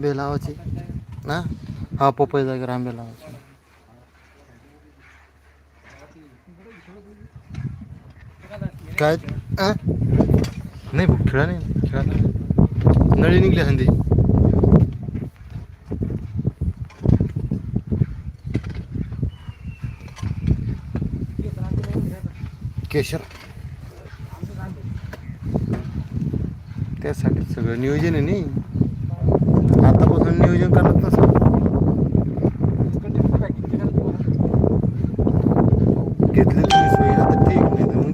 आंबे लावायचे ना? हा पपई जागेवर आंबे लावायचे. काय? नाही खेळा नाही खेळा नाही. नळी निघली हंदी. केशर. त्यासाठी सगळं नियोजन आहे नाही नियोजन करत नसं घेतले तुम्ही सोयी आता ठीक नाही तर मग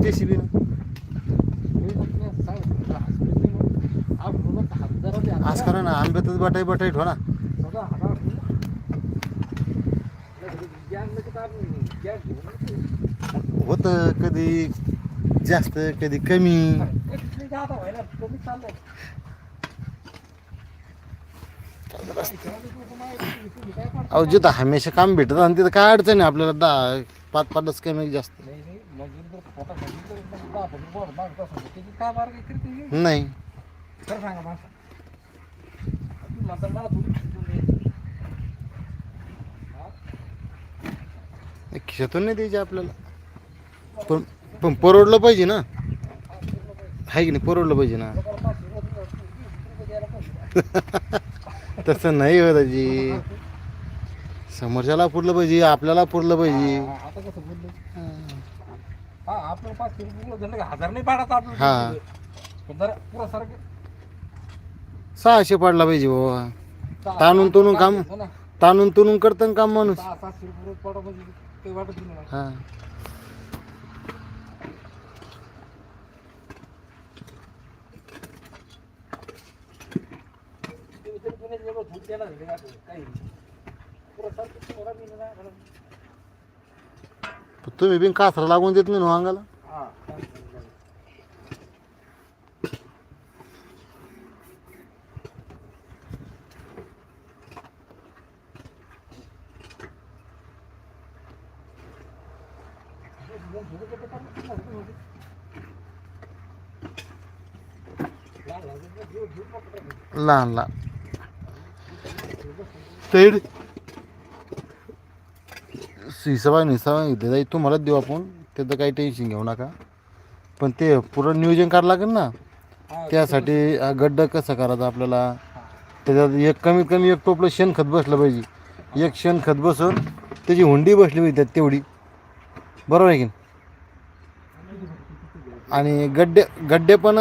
आज करा ना आंब्यातच बटाई बटाई ठेवा ना. होतं कधी जास्त कधी कमी. अहो जिथं हमेशा काम भेटत आणि तिथं काय अडचण आहे आपल्याला? दहा पाच पाच कमी जास्त. नाही. खिशातून नाही द्यायचे आपल्याला. पण पण परवडलं पाहिजे ना. आहे की नाही? परवडलं पाहिजे ना. तसं नाही हो दाजी समोरच्याला पुरलं पाहिजे आपल्याला पुरलं पाहिजे. हा, आता कसं बोललो हा आपलं पाचशे रुपये दिलं झालं का हजार नाही पाडायचं हा. आपलं पण जरा पुरा सारखं सहाशे पडला पाहिजे बाबा. ताणून तुणून काम हो ना. ताणून तुणून करतं काम माणूस. सहा सातशे रुपये रोज पडा म्हणजे काही वाटत नाही मला. हा ते विचार पुण्यात गेलो, झूट देणार आहे का असं? काही नाही. पुरा सारखं पुरा मी ना- ना- तुम्ही बिन कासरा लागून देत नाही ना हो अंगाला? लहान लहान. तेड हिसाबा हिसाबा इथे जाई तुम्हालाच देऊ आपण. त्याचं काही टेन्शन घेऊ नका. पण ते पुरं नियोजन करावं लागेल ना. त्यासाठी गड्डा कसं करायचा आपल्याला? त्याच्यात एक कमीत कमी एक टोपलं शेणखत बसलं पाहिजे. एक शेणखत बसून त्याची हुंडी बसली पाहिजे त्यात तेवढी. बरोबर आहे की? आणि गड्डे गड्डे पण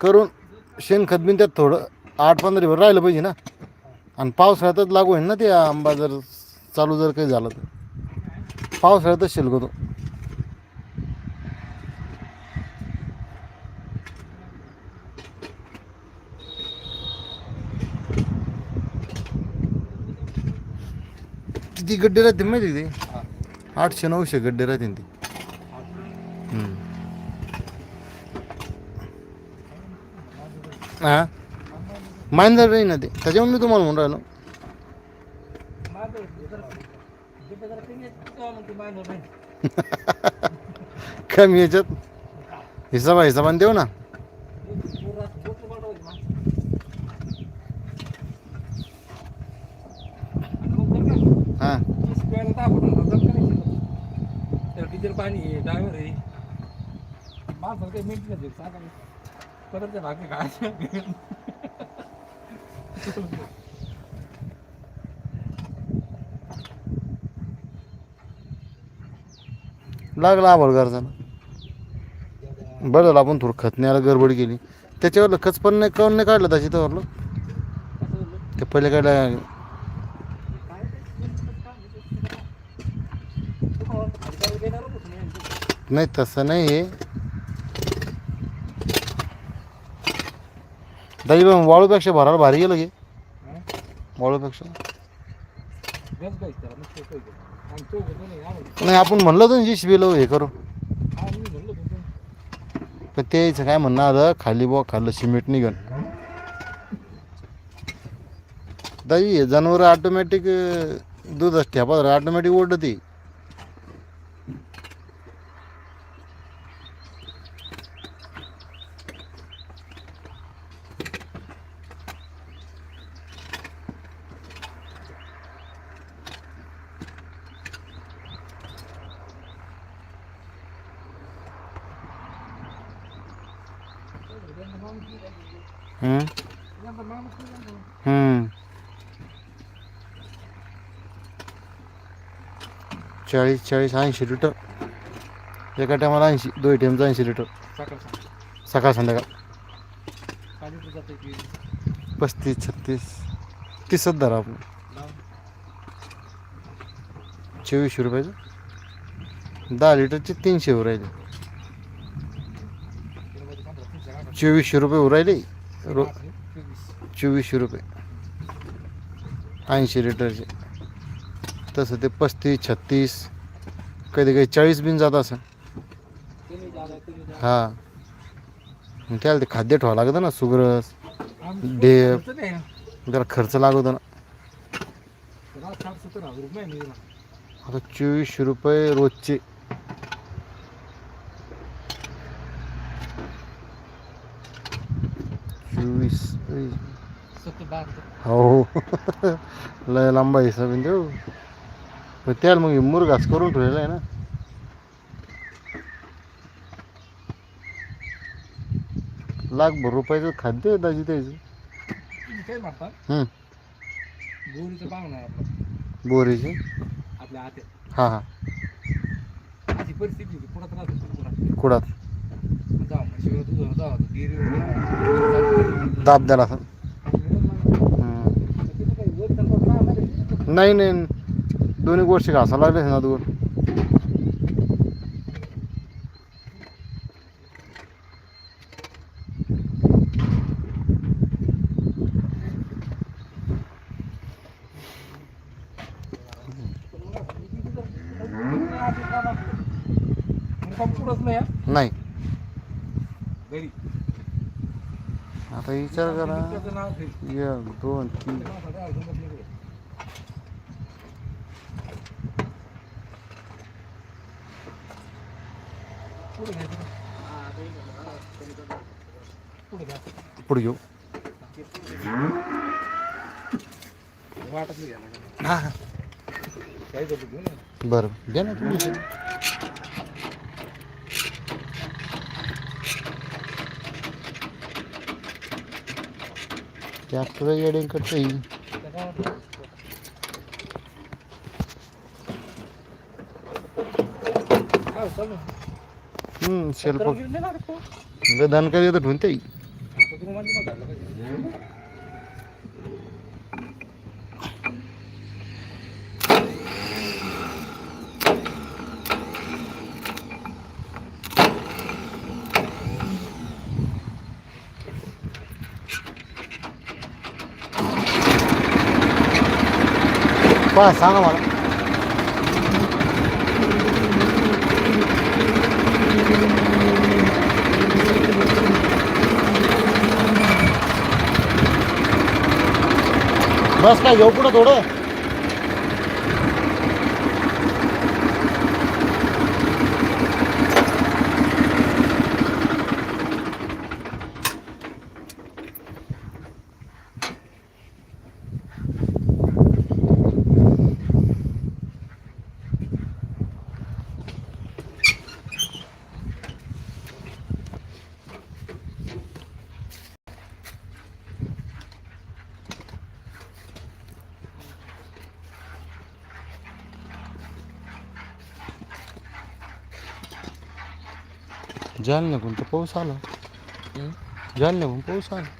करून शेणखत बिन त्यात थोडं आठ पंधरा दिवस राहिलं पाहिजे ना. आणि पावसाळ्यातच लागू होईल ना ते आंबा जर चालू जर काही झालं तर. पावसाळ्यातच शिलगतो किती गड्डे राहतील माहिती. ते? आठशे नऊशे गड्डे राहतील ते. हा? मांजर नाही ना ते. त्याच्यामुळे मी तुम्हाला म्हणून राहिलो. कमी याच्यात. हिसाबा हिसाबाने देऊ ना. हां. डिझेल पाणी आहे ड्रायव्हर आहे माणसाला काही मेंटेनन्स आहे सांगा परत ते बाकी काय लागला आभाळ गरजाला बरं आपण थोडं खत न्यायला गडबड केली. त्याच्यावर खच पण नाही काऊन नाही काढलं त्याची त्यावरलं ते पहिले काढलं. काय नाही तसं नाही आहे दाजी पण वाळूपेक्षा भरायला भारी गेलं गे? वाळूपेक्षा. नाही. आपण म्हणलं होतं जी शिबिलं हे करू. पण त्याचं काय म्हणणं आलं खाली बुवा खाल्लं सिमेंट निघन. दाजी हे जनावर ऑटोमॅटिक दूध ठेपा ऑटोमॅटिक ओढते. चाळीस चाळीस ऐंशी लिटर. एका टायमाला ऐंशी दोन टाईमचा ऐंशी लिटर. सकाळ संध्याकाळ. पस्तीस छत्तीस तीसच धरा आपण चोवीसशे रुपयाचं. दहा लिटरचे तीनशे राहिले किलोमध्ये पंधरा तीनशे काढा. चोवीसशे रुपये उरायले. रो चोवीसशे रुपये. ऐंशी लिटरचे. तसं ते पस्तीस छत्तीस कधी कधी चाळीस बिन जात असं. हां. मग त्याला ते खाद्य ठेवावं लागतं ना सुग्रस डेप. जरा त्याला खर्च लागतो ना. आता चोवीसशे रुपये रोजचे. हो. लय लांबा हिसाब आहे देऊ पण त्याला मग मुरघास करून ठेवलेला आहे ना. लाखभर रुपयाचं खाद्य आहे दाजी त्याचं. बोरीचे हां हां. कुडात. दाब द्याला नाही नाही. दोन्ही गोष्टी घासा लागले ना दोन. नाही हा. नाही. घरी. आता विचार करा. एक दोन तीन. पुढं घेऊ. वाटत नाही. बरं. द्या ना तुम्ही. ट्रॅक्टर येडे करता येईल त्या गावात काय चालू? हम्म शेल्प सतरा गिरले ना रे तो. गदान काय येतं ठेवून ते तो रुमाली पण घातला पाहिजे. पहा सांगा मला. बस काय घेऊ पुढं थोडं? जालन्याकडून तर पाऊस आला. जालन्याकडून पाऊस आला.